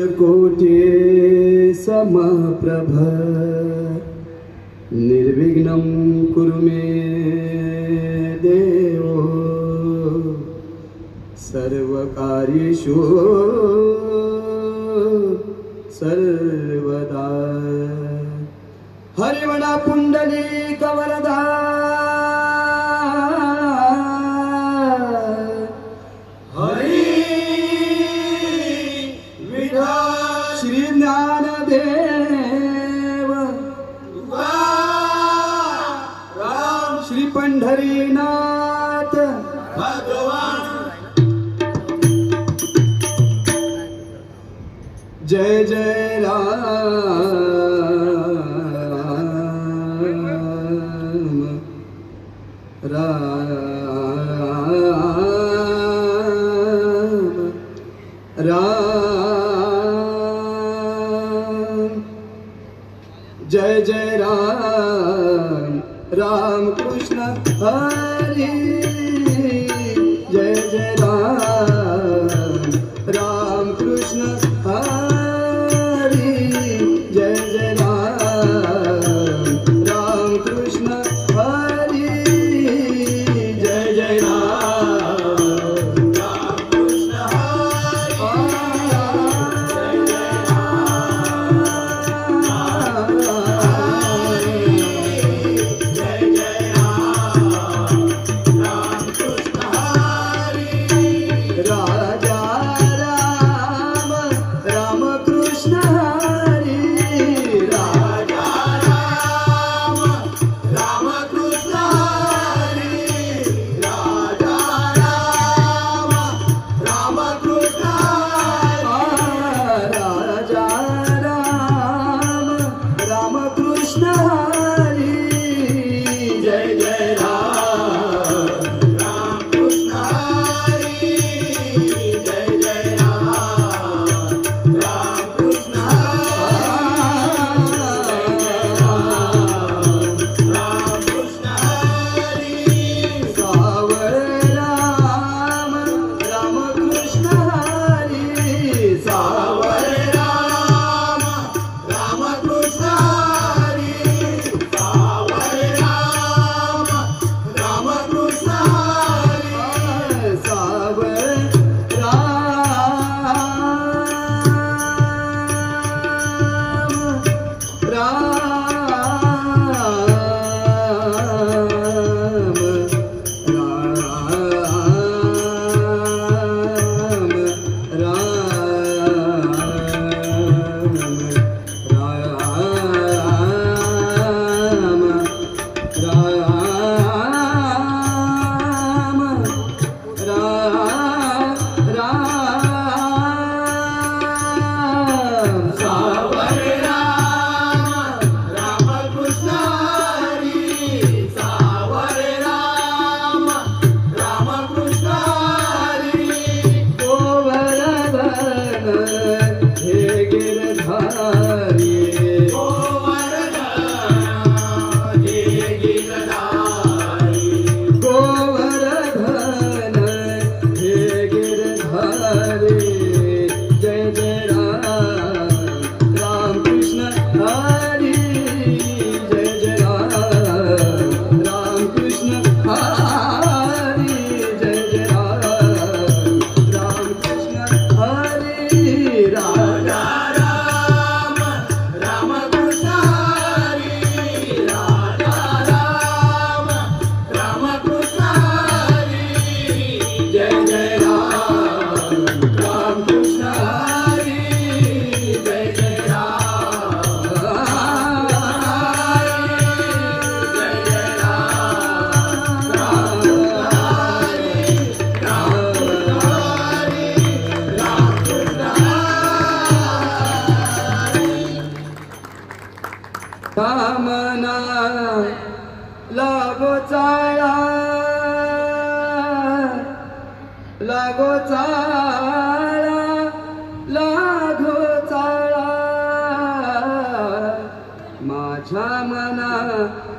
कोटि समप्रभ निर्विघ्न कुरु मे देवो। सर्वकार्येषु। सर्व Rama.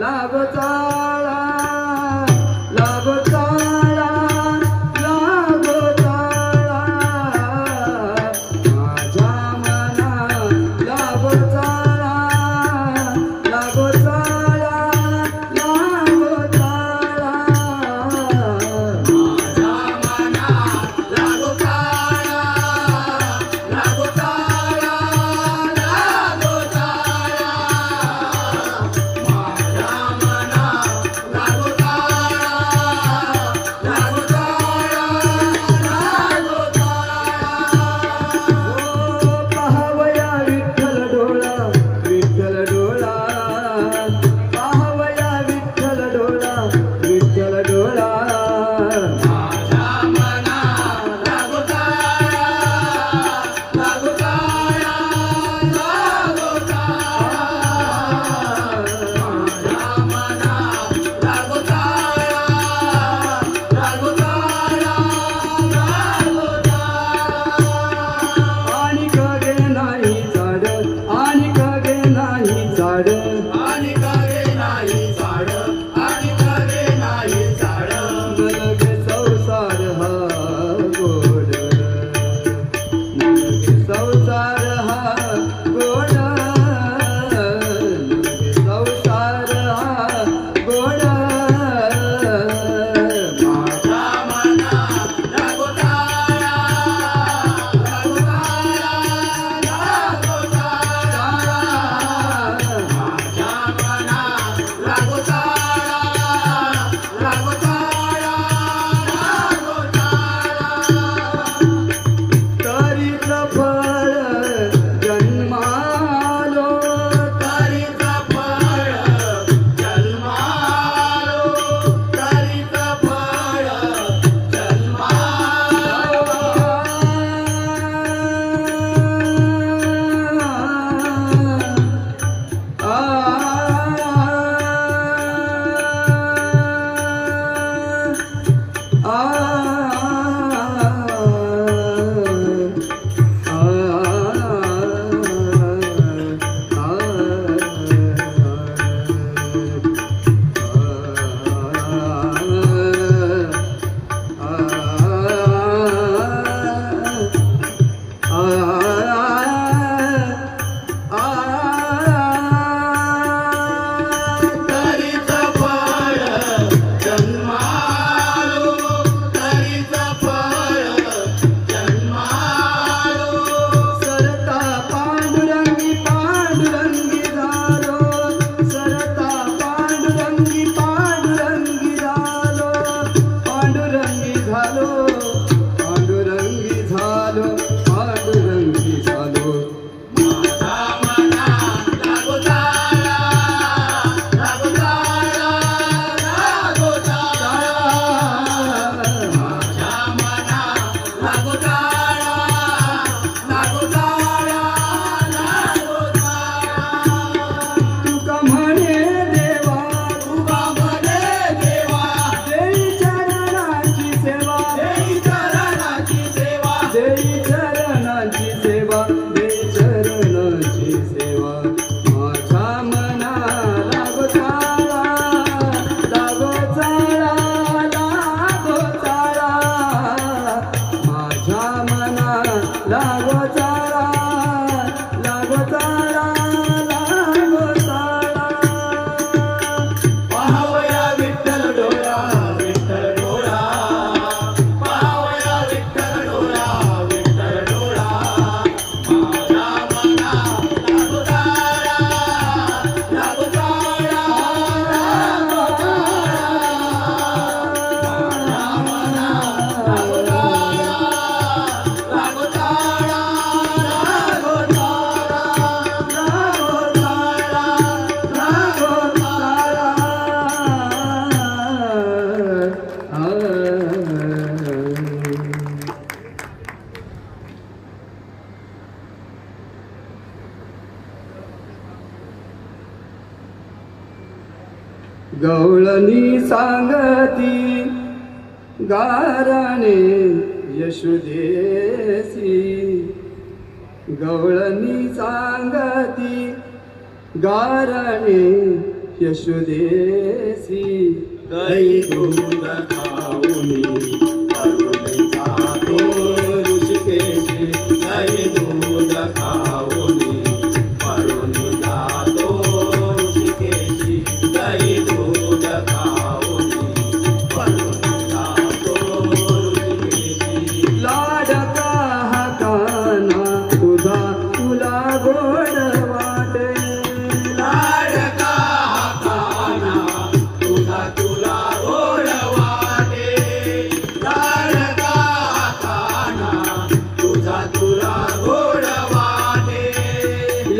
love गाराने यशुदेसी गवळणी सांगती गाराने यशुदेसी दै दूध खाऊनी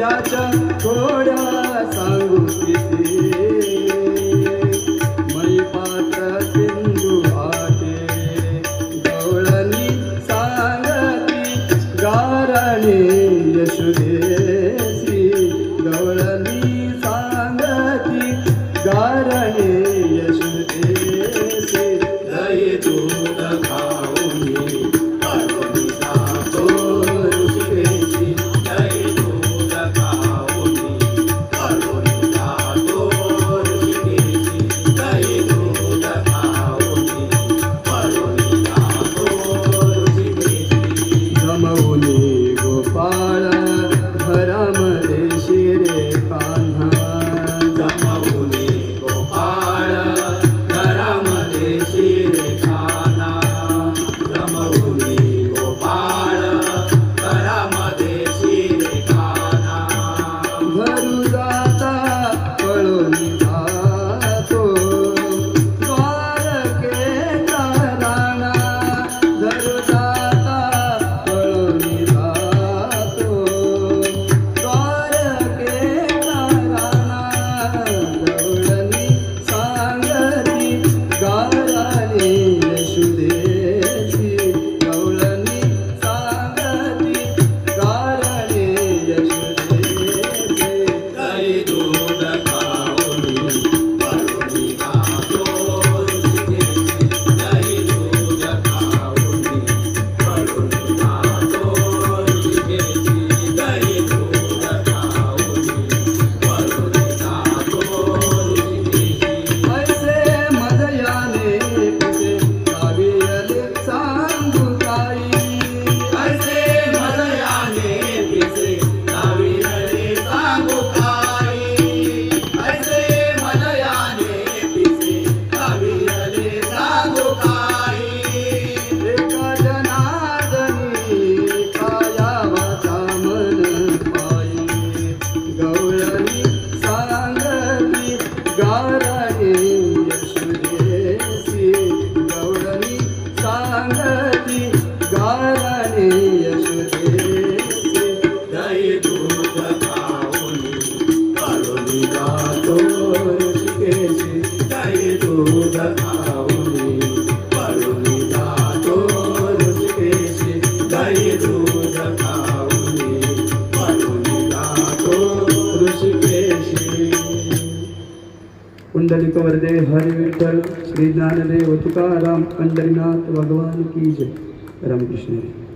प्रियाच्या थोड्या सांगू किती? શ્રી જ્ઞાનદેવ તુકારામ પંડરીનાથ ભગવાન કી જય. રામકૃષ્ણ.